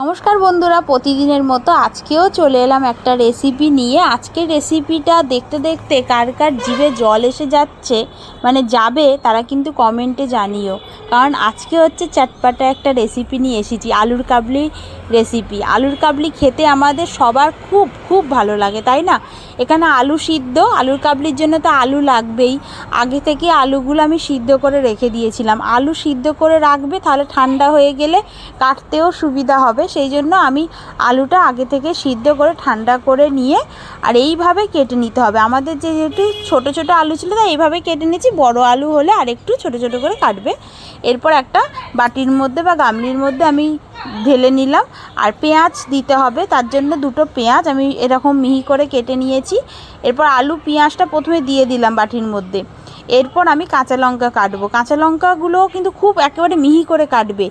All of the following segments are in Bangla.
নমস্কার বন্ধুরা, প্রতিদিনের মতো আজকেও চলে এলাম একটা রেসিপি নিয়ে। আজকের রেসিপিটা দেখতে দেখতে কার কার জিভে জল এসে যাচ্ছে মানে যাবে তারা কিন্তু কমেন্টে জানিও। কারণ আজকে হচ্ছে চটপাটা একটা রেসিপি নিয়ে এসেছি, আলুর কাবলি রেসিপি আলুর কাবলি খেতে আমাদের সবার খুব খুব ভালো লাগে, তাই না? এখানে আলু সিদ্ধ, আলুর কাবলির জন্য তো আলু লাগবেই। আগে থেকে আলুগুলো আমি সিদ্ধ করে রেখে দিয়েছিলাম। আলু সিদ্ধ করে রাখবে, তাহলে ঠান্ডা হয়ে গেলে কাটতেও সুবিধা হবে। সেই জন্য আমি আলুটা আগে থেকে সিদ্ধ করে, ঠান্ডা করে নিয়ে আর এইভাবে কেটে নিতে হবে। আমাদের যেহেতু ছোটো ছোটো আলু ছিল তা এইভাবে কেটে নিয়েছি। বড় আলু হলে আরেকটু ছোটো ছোটো করে কাটবে। এরপর একটা বাটির মধ্যে বা গামলির মধ্যে আমি ঢেলে নিলাম। আর পেঁয়াজ দিতে হবে, তার জন্য দুটো পেঁয়াজ। আমি এরকম মিহি করে কেটে নিয়েছি। এরপর আলু পেঁয়াজটা প্রথমে দিয়ে দিলাম বাটির মধ্যে। এরপর আমি কাঁচা লঙ্কা কাটবো। কাঁচা লঙ্কাগুলোও কিন্তু খুব একেবারে মিহি করে কাটবে।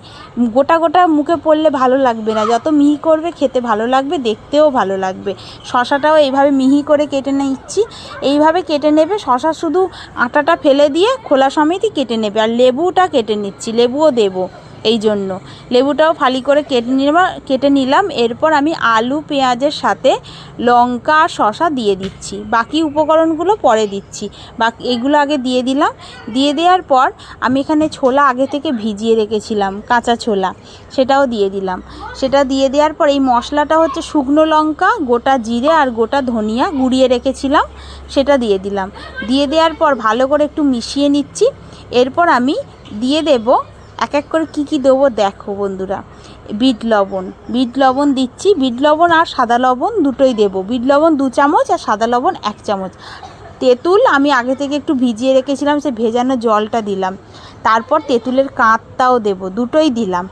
গোটা গোটা মুখে পড়লে ভালো লাগবে না। যত মিহি করবে, খেতে ভালো লাগবে, দেখতেও ভালো লাগবে। শশাটাও এইভাবে মিহি করে কেটে নিচ্ছি। এইভাবে কেটে নেবে। শশা শুধু আটাটা ফেলে দিয়ে খোলা সমেতই কেটে নেবে। আর লেবুটা কেটে নিচ্ছি। লেবুও দেবো। এই জন্য। লেবুটাও ফালি করে কেটে নিলাম কেটে নিলাম। এরপর আমি আলু, পেঁয়াজের সাথে লঙ্কা আর শশা দিয়ে দিচ্ছি। বাকি উপকরণগুলো পরে দিচ্ছি। বাকি, এগুলো আগে দিয়ে দিলাম। দিয়ে দেওয়ার পর আমি এখানে ছোলা আগে থেকে ভিজিয়ে রেখেছিলাম, কাঁচা ছোলা। সেটাও দিয়ে দিলাম। সেটা দিয়ে দেওয়ার পর এই মশলাটা হচ্ছে শুকনো লঙ্কা, গোটা জিরে আর গোটা ধনিয়া গুঁড়িয়ে রেখেছিলাম। সেটা দিয়ে দিলাম। দিয়ে দেওয়ার পর ভালো করে একটু মিশিয়ে নিচ্ছি। এরপর আমি দিয়ে দেবো এক এক করে কি কি দেবো দেখো বন্ধুরা। বিট লবণ বিট লবণ দিচ্ছি। বিট লবণ আর সাদা লবণ দুটোই দেবো। বিট লবণ দু চামচ আর সাদা লবণ এক চামচ। তেঁতুল আমি আগে থেকে একটু ভিজিয়ে রেখেছিলাম, সে ভেজানো জলটা দিলাম। তারপর তেঁতুলের কাঁতটাও দেবো, দুটোই দিলাম।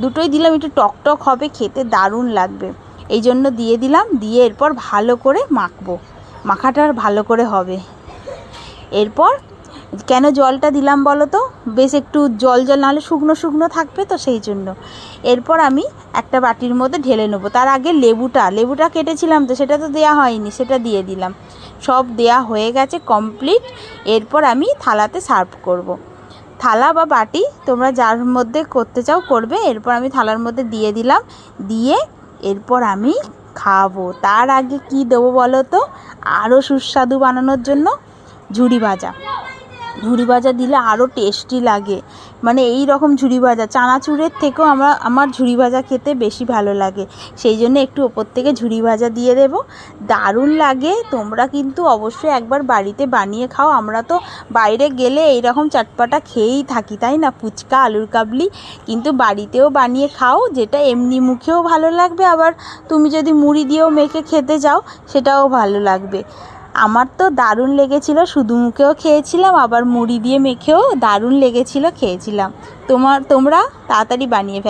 দুটোই দিলাম, একটু টকটক হবে, খেতে দারুণ লাগবে। এই জন্য দিয়ে দিলাম, দিয়ে এরপর ভালো করে মাখবো। মাখাটা আর ভালো করে হবে। এরপর কেন জলটা দিলাম বলো তো? বেশ একটু জল জল, নাহলে শুকনো শুকনো থাকবে তো সেই জন্য। এরপর আমি একটা বাটির মধ্যে ঢেলে নেব। তার আগে লেবুটা লেবুটা কেটেছিলাম তো, সেটা তো দেয়া হয়নি, সেটা দিয়ে দিলাম। সব দেয়া হয়ে গেছে কমপ্লিট এরপর আমি থালাতে সার্ভ করব। থালা বা বাটি তোমরা যার মধ্যে করতে চাও করবে। এরপর আমি থালার মধ্যে দিয়ে দিলাম। দিয়ে এরপর আমি খাব। তার আগে কি দেবো বলো তো? আরও সুস্বাদু বানানোর জন্য ঝুড়ি ভাজা। ঝুড়ি ভাজা দিলে আরও টেস্টি লাগে। মানে এই রকম ঝুড়ি ভাজা, চানাচুরের থেকেও আমরা, আমার ঝুড়ি ভাজা খেতে বেশি ভালো লাগে। সেই জন্য একটু ওপর থেকে ঝুড়ি ভাজা দিয়ে দেব। দারুণ লাগে, তোমরা কিন্তু অবশ্যই একবার বাড়িতে বানিয়ে খাও। আমরা তো বাইরে গেলে এই রকম চটপাটা খেয়েই থাকি, তাই না? ফুচকা, আলুর কাবলি, কিন্তু বাড়িতেও বানিয়ে খাও, যেটা এমনি মুখেও ভালো লাগবে। আবার তুমি যদি মুড়ি দিয়েও মেখে খেতে যাও, সেটাও ভালো লাগবে। আমার তো দারুণ লেগেছিল, শুধু মুখেও খেয়েছিলাম, আবার মুড়ি দিয়ে মেখেও দারুণ লেগেছিলো, খেয়েছিলাম। তোমার, তোমরা তাড়াতাড়ি বানিয়ে ফেলো।